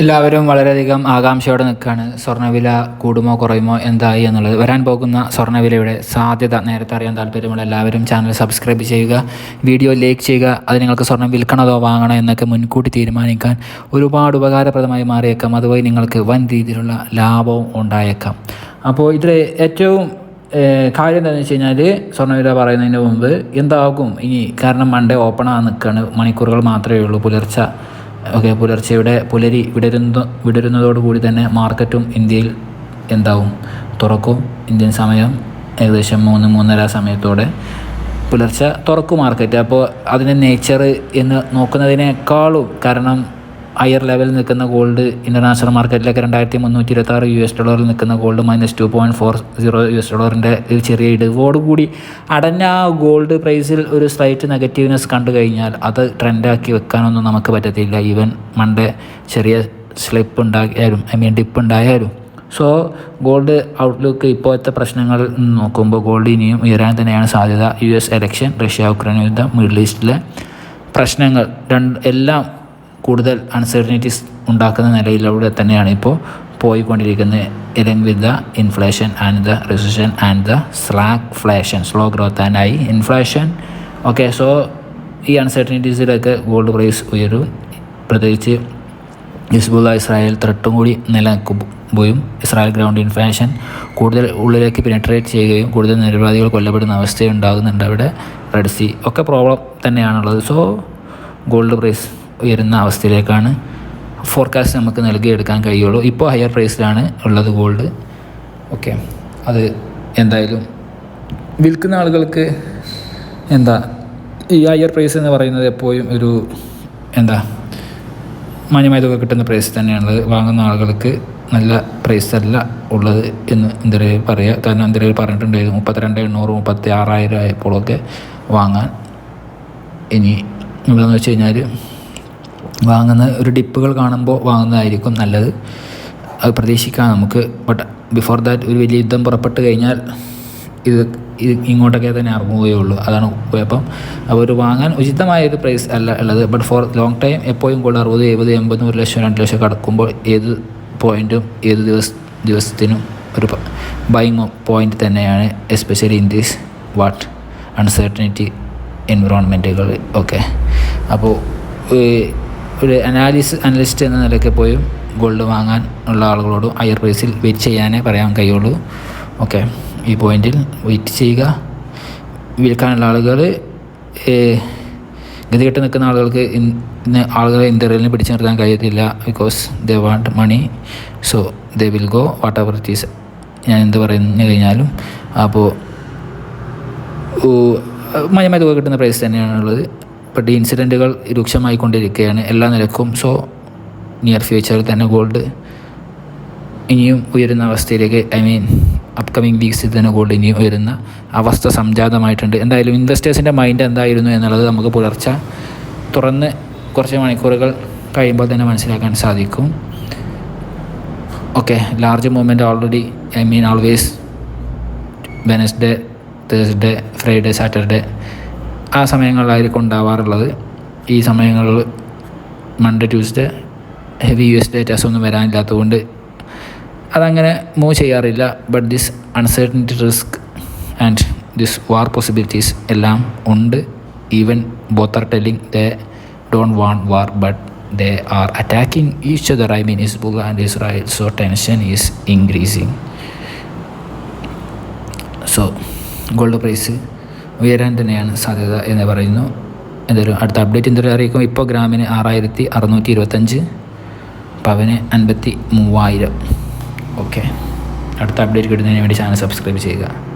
എല്ലാവരും വളരെയധികം ആകാംക്ഷയോടെ നിൽക്കുകയാണ്. സ്വർണവില കൂടുമോ കുറയുമോ എന്തായി എന്നുള്ളത്. വരാൻ പോകുന്ന സ്വർണവിലയുടെ സാധ്യത നേരത്തെ അറിയാൻ താല്പര്യമുള്ള എല്ലാവരും ചാനൽ സബ്സ്ക്രൈബ് ചെയ്യുക. വീഡിയോ ലൈക്ക് ചെയ്യുക. അത് നിങ്ങൾക്ക് സ്വർണം വിൽക്കണതോ വാങ്ങണോ എന്നൊക്കെ മുൻകൂട്ടി തീരുമാനിക്കാൻ ഒരുപാട് ഉപകാരപ്രദമായി മാറിയേക്കാം. അതുവഴി നിങ്ങൾക്ക് വൻ രീതിയിലുള്ള ലാഭവും ഉണ്ടായേക്കാം. അപ്പോൾ ഇതിൽ ഏറ്റവും കാര്യം എന്താണെന്ന് വെച്ച് കഴിഞ്ഞാൽ സ്വർണവില പറയുന്നതിന് മുമ്പ് എന്താകും? ഇനി കാരണം മൺഡേ ഓപ്പൺ ആകാൻ നിൽക്കുകയാണ്. മണിക്കൂറുകൾ മാത്രമേ ഉള്ളൂ. പുലർച്ചെ ഓക്കെ പുലർച്ചയുടെ പുലരി വിടരുന്ന വിടരുന്നതോടുകൂടി തന്നെ മാർക്കറ്റും ഇന്ത്യയിൽ എന്താവും? തുറക്കും ഇന്ത്യൻ സമയം ഏകദേശം മൂന്ന് മൂന്നര സമയത്തോടെ പുലർച്ചെ തുറക്കും മാർക്കറ്റ്. അപ്പോൾ അതിന്റെ നേച്ചർ എന്ന് നോക്കുന്നതിനേക്കാളും കാരണം ഹയർ ലെവലിൽ നിൽക്കുന്ന ഗോൾഡ് ഇന്റർനാഷണൽ മാർക്കറ്റിലേക്ക് രണ്ടായിരത്തി മുന്നൂറ്റി ഇരുപത്തി ആറ് യു എസ് ഡോളറിൽ നിൽക്കുന്ന gold minus two point four zero U S ഡോളറിന്റെ ഒരു ചെറിയ ഇടിവോടുകൂടി അടഞ്ഞ ഗോൾഡ് പ്രൈസിൽ ഒരു സ്ലൈറ്റ് നെഗറ്റീവ്നെസ് കണ്ടു കഴിഞ്ഞാൽ അത് ട്രെൻഡാക്കി വെക്കാനൊന്നും നമുക്ക് പറ്റത്തില്ല. ഈവൻ മൺഡേ ചെറിയ സ്ലിപ്പ് ഉണ്ടായാലും ഐ മീൻ ഡിപ്പ് ഉണ്ടായാലും. സോ ഗോൾഡ് ഔട്ട്ലുക്ക് ഇപ്പോഴത്തെ പ്രശ്നങ്ങൾ നോക്കുമ്പോൾ ഗോൾഡ് ഇനിയും ഉയരാൻ തന്നെയാണ് സാധ്യത. U S election Russia Ukraine യുദ്ധം മിഡിൽ ഈസ്റ്റിലെ പ്രശ്നങ്ങൾ. രണ്ട് എല്ലാം കൂടുതൽ അൺസെർട്ടനിറ്റീസ് ഉണ്ടാക്കുന്ന നിലയിലൂടെ തന്നെയാണ് ഇപ്പോൾ പോയിക്കൊണ്ടിരിക്കുന്നത്. Along with the inflation and the recession and the stagflation slow growth and I inflation okay so ഈ അൺസെർട്ടനിറ്റീസിലൊക്കെ ഗോൾഡ് പ്രൈസ് ഉയരും. പ്രത്യേകിച്ച് ഹിസ്ബുള്ള ഇസ്രായേൽ ത്രട്ടും കൂടി നിലനിൽക്കുമ്പോഴും ഇസ്രായേൽ ഗ്രൗണ്ട് ഇൻഫ്ലേഷൻ കൂടുതൽ ഉള്ളിലേക്ക് പെനിട്രേറ്റ് ചെയ്യുകയും കൂടുതൽ നിരപരാധികൾ കൊല്ലപ്പെടുന്ന അവസ്ഥയുണ്ടാകുന്നുണ്ട് അവിടെ. റെഡ് സി ഒക്കെ പ്രോബ്ലം തന്നെയാണുള്ളത്. സോ ഗോൾഡ് പ്രൈസ് ഉയരുന്ന അവസ്ഥയിലേക്കാണ് ഫോർകാസ്റ്റ് നമുക്ക് നൽകിയെടുക്കാൻ കഴിയുള്ളൂ. ഇപ്പോൾ ഹയർ പ്രൈസിലാണ് ഉള്ളത് ഗോൾഡ് ഓക്കെ അത് എന്തായാലും വിൽക്കുന്ന ആളുകൾക്ക് എന്താ ഈ ഹയർ പ്രൈസ് എന്ന് പറയുന്നത് എപ്പോഴും ഒരു എന്താ മാന്യമായ തുക കിട്ടുന്ന പ്രൈസ് തന്നെയാണത് വാങ്ങുന്ന ആളുകൾക്ക് നല്ല പ്രൈസ് അല്ല ഉള്ളത് എന്ന് എന്തെങ്കിലും പറയുക കാരണം എന്തെങ്കിലും പറഞ്ഞിട്ടുണ്ടായിരുന്നു. മുപ്പത്തിരണ്ട് എണ്ണൂറ് മുപ്പത്തി ആറായിരം ആയപ്പോഴൊക്കെ വാങ്ങാൻ. ഇനി എന്താണെന്ന് വെച്ച് കഴിഞ്ഞാൽ വാങ്ങുന്ന ഒരു ഡിപ്പുകൾ കാണുമ്പോൾ വാങ്ങുന്നതായിരിക്കും നല്ലത്. അത് പ്രതീക്ഷിക്കാം നമുക്ക്. ബട്ട് ബിഫോർ ദാറ്റ് ഒരു വലിയ യുദ്ധം പുറപ്പെട്ട് കഴിഞ്ഞാൽ ഇത് ഇത് ഇങ്ങോട്ടൊക്കെ തന്നെ ഇറങ്ങുകയുള്ളൂ അതാണ് അപ്പോൾ ഒരു വാങ്ങാൻ ഉചിതമായ ഒരു പ്രൈസ് അല്ല ഉള്ളത്. ബട്ട് ഫോർ ലോങ് ടൈം എപ്പോഴും കൂടുതൽ അറുപത് എഴുപത് എൺപത് ഒരു ലക്ഷം രണ്ട് ലക്ഷം കടക്കുമ്പോൾ ഏത് പോയിന്റും ഏത് ദിവസ ദിവസത്തിനും ഒരു ബൈങ് പോയിന്റ് തന്നെയാണ്. Especially in these what uncertainty എൻവിറോൺമെന്റുകൾ okay അപ്പോൾ ഒരു അനാലിസ് അനലിസ്റ്റ് എന്ന നിലയ്ക്ക് പോയും ഗോൾഡ് വാങ്ങാൻ ഉള്ള ആളുകളോടും ഹയർ പ്രൈസിൽ വെയിറ്റ് ചെയ്യാനേ പറയാൻ കഴിയുള്ളൂ. ഓക്കെ ഈ പോയിന്റിൽ വെയിറ്റ് ചെയ്യുക. വിൽക്കാനുള്ള ആളുകൾ ഗതികെട്ട് നിൽക്കുന്ന ആളുകൾക്ക് ഇന്ന് ആളുകളെ ഇന്ത്യയിൽ പിടിച്ചു നിർത്താൻ കഴിയത്തില്ല because they want money so they will go whatever it is ഞാൻ എന്ത് പറഞ്ഞു കഴിഞ്ഞാലും അപ്പോൾ മയമായ തുക കിട്ടുന്ന പ്രൈസ് തന്നെയാണുള്ളത്. ബട്ട് ഡി ഇൻസിഡന്റുകൾ രൂക്ഷമായി കൊണ്ടിരിക്കുകയാണ് എല്ലാ നിലക്കും. സോ നിയർ ഫ്യൂച്ചറിൽ തന്നെ ഗോൾഡ് ഇനിയും ഉയരുന്ന അവസ്ഥയിലേക്ക് ഐ മീൻ അപ്കമിങ് വീക്സിൽ തന്നെ ഗോൾഡ് ഇനിയും ഉയരുന്ന അവസ്ഥ സംജാതമായിട്ടുണ്ട്. എന്തായാലും ഇൻവെസ്റ്റേഴ്സിന്റെ മൈൻഡ് എന്തായിരുന്നു എന്നുള്ളത് നമുക്ക് പുലർച്ചെ തുറന്ന് കുറച്ച് മണിക്കൂറുകൾ കഴിയുമ്പോൾ തന്നെ മനസ്സിലാക്കാൻ സാധിക്കും. Okay large movement already I mean always Wednesday Thursday Friday Saturday ആ സമയങ്ങളിലായിരിക്കും ഉണ്ടാവാറുള്ളത്. ഈ സമയങ്ങളിൽ Monday Tuesday heavy U S datas ഒന്നും വരാനില്ലാത്തതുകൊണ്ട് അതങ്ങനെ മൂവ് ചെയ്യാറില്ല. But this uncertainty risk and this war possibilities എല്ലാം ഉണ്ട്. Even both are telling they don't want war but they are attacking each other I mean Hezbollah and Israel so tension is increasing so gold price ഉയരാൻ തന്നെയാണ് സാധ്യത എന്ന് പറയുന്നു. എന്തായാലും അടുത്ത update എന്തൊരു അറിയിക്കും. ഇപ്പോൾ ഗ്രാമിന് ആറായിരത്തി അറുന്നൂറ്റി ഇരുപത്തഞ്ച് പവന് അൻപത്തി മൂവായിരം. ഓക്കെ അടുത്ത അപ്ഡേറ്റ് കിട്ടുന്നതിന് വേണ്ടി ചാനൽ സബ്സ്ക്രൈബ് ചെയ്യുക.